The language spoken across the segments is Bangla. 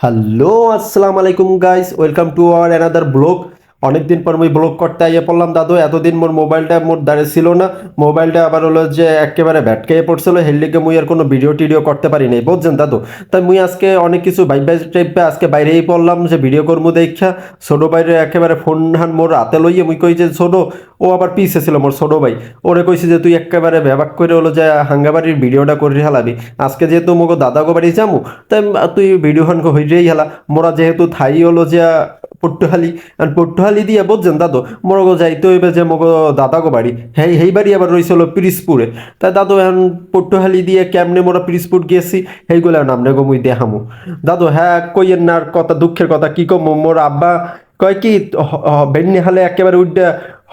হ্যালো আসসালামু আলাইকুম guys welcome to our another blog অনেকদিন পর মুই ব্লগ করতে আইয়ে পড়লাম। দাদু, এতদিন মোর মোবাইলটা মোর দাঁড়ে ছিল না। মোবাইলটা আবার হলো যে একেবারে ব্যাটকে পড়ছিল। হের লিগে মুই আর কোনো ভিডিও টিডিও করতে পারি নাই। বুঝছেন দাদু? তাই মুই আজকে অনেক কিছু ভাই ভাই টাইপে আজকে বাইরেই পড়লাম যে ভিডিও করব দেখা ছোটো বাইরে একেবারে ফোন হান মোর হাতে লইয়ে মুই কই যে, ছোটো, ও আবার পিছে ছিল মোর ছোটো ভাই। ওরে কইছি যে, তুই একেবারে ব্যাবাক করে হলো যে হাঙ্গাবাড়ির ভিডিওটা করে হেলাবি। আজকে যেহেতু মোগো দাদাগো বাড়ি যামু, তাই তুই ভিডিও হান হইরেই হেলা। মোরা যেহেতু থাই হলো যে পট্টুহালি আর পট্টুহালি দিয়ে বুঝছেন দাদু মোরগো যাইতে হইবে যে মগো দাদাগো বাড়ি হেই হেই বাড়ি আবার রইছিল পিরিসপুরে তাই দাদু এখন পট্টুহালি দিয়ে কেমনে মোরা পিরিসপুর গেছি সেইগুলো নামনে গো মুই দেখামু। দাদু হ্যাঁ কইয়ের না কথা দুঃখের কথা, কি কম মোর আব্বা কয় কি বেন্নি হালে একেবারে উঠে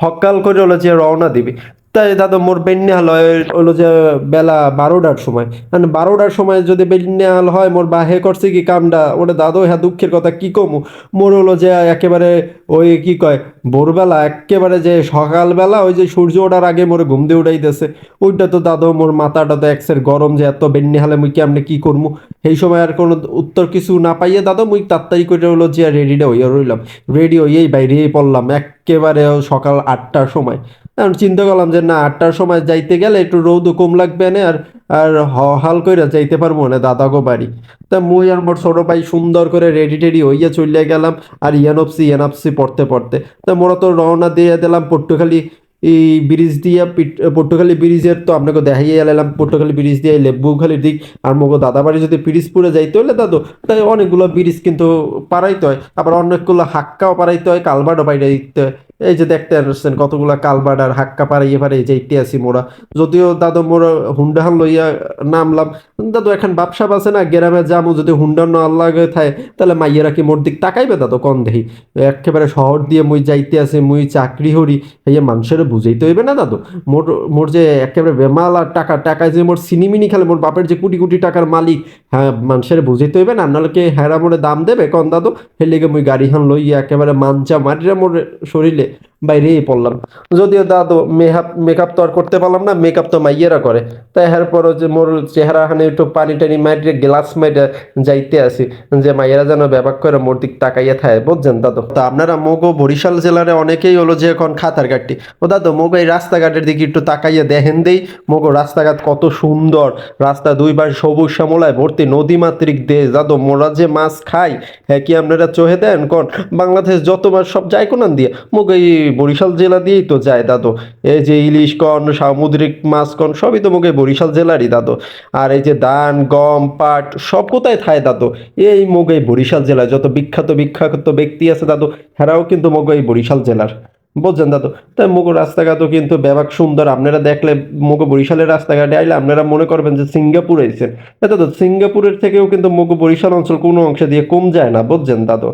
হকাল করে হলো যে রওনা দিবি। তাই দাদা মোর বেন্যাল হয়, হলো যে বেলা বারোটার সময়। মানে বারোটার সময় যদি বেন্যাল হয়, মোর বা হে করছে কি কামটা? ওটা দাদু হ্যাঁ দুঃখের কথা, কি কমু? মোর হলো যে একেবারে ওই কি কয়, ভোরবেলা একেবারে যে সকালবেলা ওই যে সূর্য ওঠার আগে মোর ঘুম দিয়ে উঠাইতেছে, ওইটা তো দাদু মোর মাথাটা তো একসের গরম যে এত বেন্নি হালে মুই কেমনে কি করমু? সেই সময় আর কোনো উত্তর কিছু না পাইয়ে দাদা, মুই তাড়াতাড়ি করে হলো যে রেডিটা হইয়া রইলাম। রেডি হইয়েই বাইরেই পড়লাম, একেবারে সকাল আটটার সময়। এখন চিন্তা করলাম যে না, আটটার সময় যাইতে গেলে একটু রৌদ কম লাগবে না, আর আর হাল কইরা যাইতে পারব না দাদাগো বাড়ি। তা মুই আর মোর ছোট ভাই সুন্দর করে রেডি টেডি হইয়া চলে গেলাম, আর ইয়ানপসি ইয়ানপসি পড়তে পড়তে। তা মোরা তো রওনা দিয়ে দিলাম পট্টুখালি এই ব্রিজ দিয়া, পিট- পট্টুখালি ব্রিজের তো আপনাকে দেখাইয়া এলাম, পট্টুখালি ব্রিজ দিয়ে লেবুখালির দিক। আর মগো দাদা বাড়ি যদি পিরিজপুরে যাইতে হলে দাদু, তাই অনেকগুলো ব্রিজ কিন্তু পারাইতে হয়। আবার অনেকগুলো হাক্কাও পারাইতে হয় কালবারও পাইতে হয়। এই যে দেখতে আসছেন, কতগুলো কালবাট আর হাক্কা পাড়াইয়ে পাড়াই যাইতে আসি মোরা যদিও দাদু মোরা হুন্ডাহান লইয়া নামলাম, দাদু এখন ব্যবসা আছে না, গ্রামে যাব যদি হুন্ডা না লাগে থাকে, তাহলে মাইয়েরা কি মোর দিক তাকাইবে দাদু কন দেহি? একেবারে শহর দিয়ে মুই যাইতে আসি, মুই চাকরি হরি এই মানুষের বুঝাইতে হইবে না দাদু? মোর মোর যে একেবারে বেমাল আর টাকা, টাকায় যে মোর সিনিমিনি খেলে, মোর বাপের যে কোটি কোটি টাকার মালিক হ্যাঁ মানুষের বুঝাইতে হইবে না? নাহলে কি হেরা মোরে দাম দেবে কন দাদু? হের লেগে মুই গাড়ি হান লইয়া একেবারে মাঞ্চা মারিরা মোর শরীরে period. বাইরেই পড়লাম। যদিও দাদু মেকআপ মেকআপ তো আর করতে পারলাম না মেকআপ তো মাইয়েরা করে। তাই এর পরও যে মোর চেহারা হানে একটু পানি টানি মাইরে গ্লাস মাইরে যাইতে আসি, যে মাইয়েরা যেন ব্যাপার করে মোর দিক তাকাইয়া থাকে, বুঝছেন দাদু? তো আপনারা মোগো বরিশাল জেলার অনেকেই হলো যে এখন খাতার ঘাটটি ও দাদু, মোগো এই রাস্তাঘাটের দিকে একটু তাকাইয়া দেখেন দেই। মোগো রাস্তাঘাট কত সুন্দর। রাস্তা দুই পাশ সবুজ শ্যামলায় ভর্তি নদী মাতৃক দেশ। দাদু, মোরা যে মাছ খাই হ্যাঁ কি আপনারা চোহে দেন? কোন? বাংলাদেশ যত মাছ সব যায় কোনান দিয়ে। মুখ এই বরিশাল জেলা দিয়েই তো যায় দাদু। এই যে ইলিশ কন সামুদ্রিক মাছ কন সবই তো মুখে বরিশাল জেলারই দাদু। আর এই যে ধান, গম, পাট, সব কোথায় থায় দাদু? এই এই বরিশাল জেলায় যত বিখ্যাত বিখ্যাত ব্যক্তি আছে দাদু, হেরাও কিন্তু মুখ এই বরিশাল জেলার। বুঝছেন দাদু? তাই মুগো রাস্তাঘাটও কিন্তু ব্যাপক সুন্দর। আপনারা দেখলে মুগো বরিশালের রাস্তাঘাটে আইলে আপনারা মনে করবেন যে সিঙ্গাপুর আইছেন। দাদু, সিঙ্গাপুরের থেকেও কিন্তু মুগো বরিশাল অঞ্চল কোনো অংশে দিয়ে কম যায় না, বুঝছেন দাদু?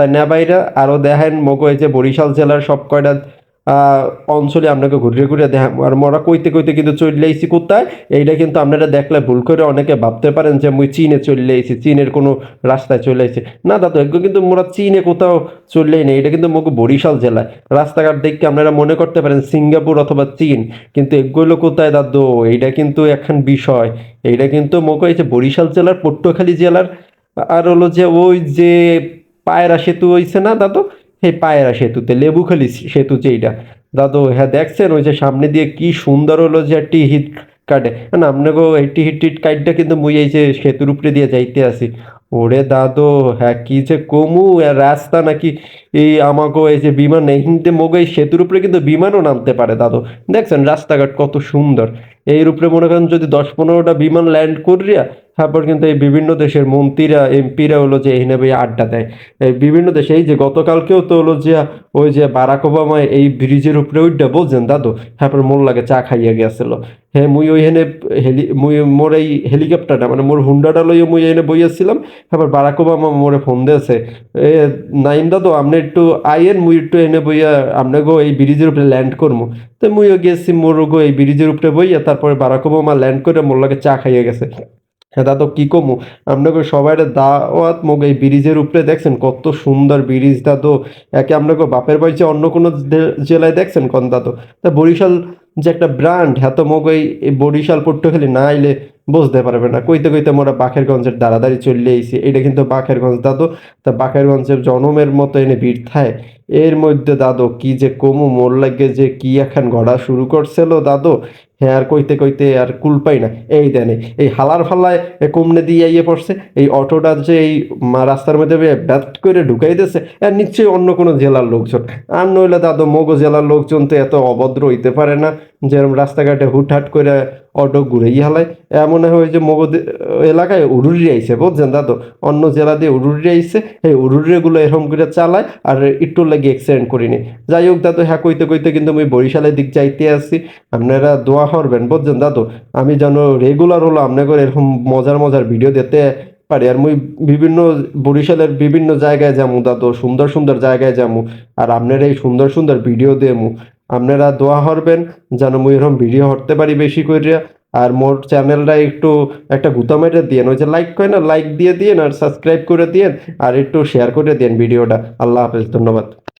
তাই না বাইরা আরও দেখেন মগো যে বরিশাল জেলার সব কয়টা অঞ্চলে আপনাকে ঘুরে ঘুরে দেখাম আর মরা কইতে কইতে কিন্তু চলে আইছি কোথায়? এইটা কিন্তু আপনারা দেখলে ভুল করে অনেকে ভাবতে পারেন যে মুই চীনে চলে আইছি, চীনের কোনো রাস্তায় চলে আইছি। না, দাদু, এগুলো কিন্তু মোরা চীনে কোথাও চললেই নেই, এটা কিন্তু মুখ বরিশাল জেলায়। রাস্তাঘাট দেখে আপনারা মনে করতে পারেন সিঙ্গাপুর অথবা চীন, কিন্তু এগুলো কোথায় দাদু? এইটা কিন্তু এখন বিষয়। এইটা কিন্তু মুখ এই যে বরিশাল জেলার, পটুয়াখালী জেলার, আর হলো যে ওই যে পায়রা সেতু হইছে না, দাদু? সেই পায়রা সেতুতে লেবুখালি সেতু যেইটা। দাদু হ্যাঁ দেখছেন ওই যে সামনে দিয়ে কি সুন্দর হলো যে টি হিট কাটে। না, আপনাকে এই টি হিট টিট কাটটা কিন্তু মুই এই যে সেতুর উপরে দিয়ে যাইতে আসি। ওরে দাদু হ্যাঁ কি যে কমু রাস্তা নাকি এই আমাকে এই যে বিমান হিনতে মগো এই সেতুর উপরে কিন্তু বিমানও নামতে পারে, দাদু। দেখছেন রাস্তাঘাট কত সুন্দর। এর উপরে মনে করেন যদি দশ পনেরোটা বিমান ল্যান্ড করিয়া তারপর কিন্তু এই বিভিন্ন দেশের মন্ত্রীরা, এমপিরা হলো যে এই নেবে আড্ডা দেয়। এই বিভিন্ন দেশে এই যে গতকালকেও তো হলো যে ওই যে বারাক ওবামা এই ব্রিজের উপরে উঠটা বলছেন, দাদু? তারপর মোর লাগে চা খাইয়া গেছিল। হ্যাঁ মুই ওইখানে হেলি, মুই মোর এই হেলিকপ্টারটা মানে মোর হুন্ডাটা লইয়া মুই এনে বইয়াছিলাম, তারপর বারাক ওবামা মোরে ফোন দিয়েছে। এ, নাইম দাদু, আপনি একটু আইয়েন, মুই একটু এনে বইয়া আপনাকেও এই ব্রিজের উপরে ল্যান্ড করব তো মুইও গেছি, মোর গো এই ব্রিজের উপরে বইয়া তারপরে বারাক ওবামা ল্যান্ড করে মোর লাগে চা খাইয়া গেছে। হ্যাঁ দাদু, কি কমু? আপনাকে সবাই দাওয়াত মুখ এই ব্রিজের উপরে দেখছেন, কত সুন্দর ব্রিজ, দাদু। একে আপনাকে বাপের বাড়ি অন্য কোনো জেলায় দেখছেন কোন, দাদু? তা বরিশাল যে একটা ব্র্যান্ড হ্যাঁ তো মুখ এই বরিশাল পট্টখালি না আইলে বুঝতে পারবে না। কইতে কইতে মোরা বাখেরগঞ্জের দাঁড়াদাড়ি চলে আইছি। এটা কিন্তু বাখেরগঞ্জ দাদু। তা বাখেরগঞ্জের জনমের মতো এনে ভিড় থায় এর মধ্যে দাদু, কি যে কমু, মোর লাগে যে কি এখন ঘোড়া শুরু করছিল দাদু হ্যাঁ আর কইতে কইতে আর কুল পাই না। এই দেনে, এই হালার ফালায় কমনে দিয়ে ইয়ে পড়ছে, এই অটোটা যে এই রাস্তার মধ্যে ব্যাট করে ঢুকাই দিয়েছে আর নিশ্চয়ই অন্য কোনো জেলার লোকজন। আর নইলে দাদু, মগো জেলার লোকজন তো এত অভদ্র হইতে পারে না যেরকম রাস্তাঘাটে হুটহাট করে অটো ঘুরেই হালায় এমন হয় যে মগো এলাকায় উড়ুরি আইছে, বুঝছেন দাদু? অন্য জেলা দিয়ে উড়ুরি আইছে, এই উড়ুরিগুলো এরকম করে চালায়, আর একটু লাগে অ্যাক্সিডেন্ট করিনি। যাই হোক দাদু হ্যাঁ কইতে কইতে কিন্তু আমি বরিশালের দিক যাইতে আসছি। আপনারা দোয়া করবেন, বুঝছেন দাদু? আমি যেন রেগুলার হলো আপনাদের এরকম মজার মজার ভিডিও দিতে পারি। আর মুই বিভিন্ন বরিশালের বিভিন্ন জায়গায় যামু দাদু, সুন্দর সুন্দর জায়গায় যামু। আর আপনারা এই সুন্দর সুন্দর ভিডিও দেমু। আপনারা দোয়া করবেন যেন মুই এরকম ভিডিও হরতে পারি বেশি করে আর মোর চ্যানেলটা একটু একটা গুতা মেরে দিয়েন। ওই যে লাইক করে না লাইক দিয়ে দিয়েন আর সাবস্ক্রাইব করে দিয়েন। আর একটু শেয়ার করে দিন ভিডিওটা আল্লাহ হাফেজ, ধন্যবাদ।